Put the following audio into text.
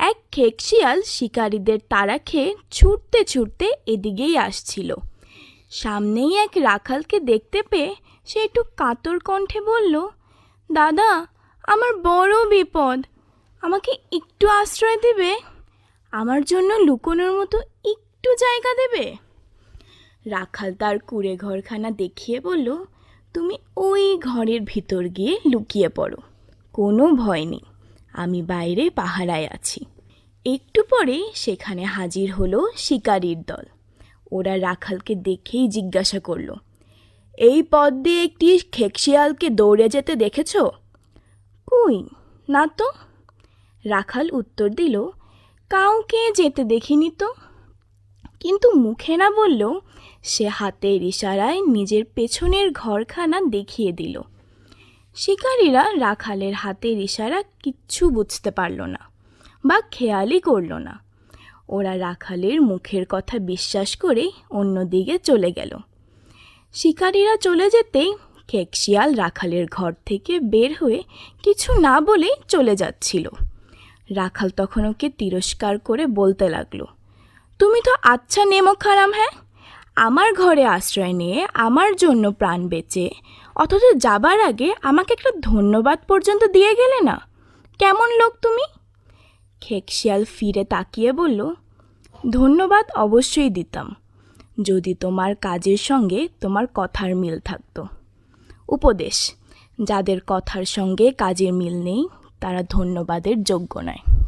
এক খেকশিয়াল শিকারীদের তাড়া খেয়ে ছুটতে ছুটতে এদিকেই আসছিল। সামনেই এক রাখালকে দেখতে পেয়ে সে একটু কাতর কণ্ঠে বলল, দাদা, আমার বড় বিপদ। আমাকে একটু আশ্রয় দেবে? আমার জন্য লুকোনোর মতো একটু জায়গা দেবে? রাখাল তার কুড়ে ঘরখানা দেখিয়ে বলল, তুমি ওই ঘরের ভিতর গিয়ে লুকিয়ে পড়ো। কোনো ভয় নেই। আমি বাইরে পাহারায় আছি। একটু পরে সেখানে হাজির হলো শিকারির দল। ওরা রাখালকে দেখেই জিজ্ঞাসা করল, এই পথ দিয়ে একটি খেকশিয়ালকে দৌড়ে যেতে দেখেছ? কই, না তো। রাখাল উত্তর দিল, কাউকে যেতে দেখিনি তো। কিন্তু মুখে না বললেও সে হাতের ইশারায় নিজের পেছনের ঘরখানা দেখিয়ে দিল। শিকারীরা রাখালের হাতের ইশারা কিচ্ছু বুঝতে পারল না। বা খেয়ালই করল না। ওরা রাখালের মুখের কথা বিশ্বাস করে অন্যদিকে চলে গেল। শিকারীরা চলে যেতেই খেকশিয়াল রাখালের ঘর থেকে বের হয়ে কিছু না বলেই চলে যাচ্ছিল। রাখাল তখন ওকে তিরস্কার করে বলতে লাগল, তুমি তো আচ্ছা নেমো খারাম হ্যাঁ? আমার ঘরে আশ্রয় নিয়ে আমার জন্য প্রাণ বেঁচে, অথচ যাবার আগে আমাকে একটা ধন্যবাদ পর্যন্ত দিয়ে গেলে না? কেমন লোক তুমি? খেকশিয়াল ফিরে তাকিয়ে বলল, ধন্যবাদ অবশ্যই দিতাম, যদি তোমার কাজের সঙ্গে তোমার কথার মিল থাকত। উপদেশ, যাদের কথার সঙ্গে কাজের মিল নেই, তারা ধন্যবাদের যোগ্য নয়।